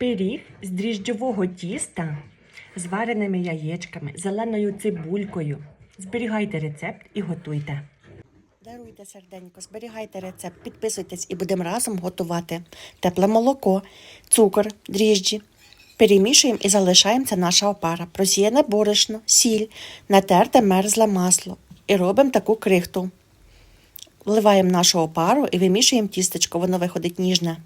Пиріг з дріжджового тіста з вареними яєчками, зеленою цибулькою. Зберігайте рецепт і готуйте. Даруйте серденько, зберігайте рецепт, підписуйтесь і будемо разом готувати тепле молоко, цукор, дріжджі. Перемішуємо і залишаємо це наша опара. Просіяне борошно, сіль, натерте мерзле масло. І робимо таку крихту. Вливаємо нашу опару і вимішуємо тістечко, воно виходить ніжне.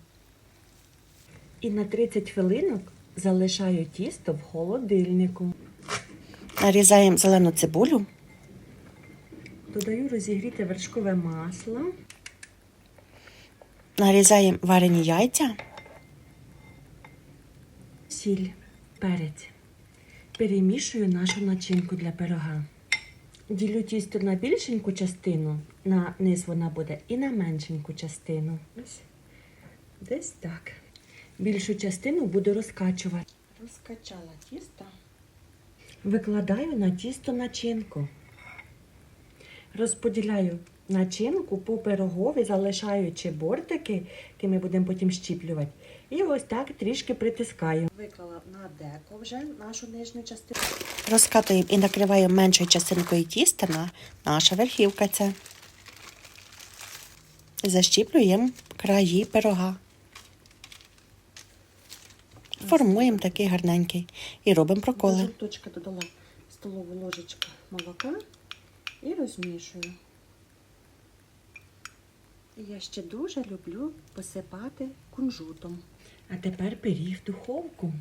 І на 30 хвилинок залишаю тісто в холодильнику. Нарізаємо зелену цибулю. Додаю розігріте вершкове масло. Нарізаємо варені яйця. Сіль, перець. Перемішую нашу начинку для пирога. Ділю тісто на більшеньку частину, на низ вона буде, і на меншеньку частину. Ось десь так. Більшу частину буду розкачувати. Розкачала тісто. Викладаю на тісто начинку. Розподіляю начинку по пирогові, залишаючи бортики, які ми будемо потім щіплювати. І ось так трішки притискаю. Виклала на деко вже нашу нижню частину. Розкатуємо і накриваємо меншою частинкою тіста на наша верхівка. Це. Защіплюємо краї пирога. Формуємо такий гарненький і робимо проколи. Точка додала столову ложечку молока і розмішую. Я ще дуже люблю посипати кунжутом. А тепер пиріг в духовку.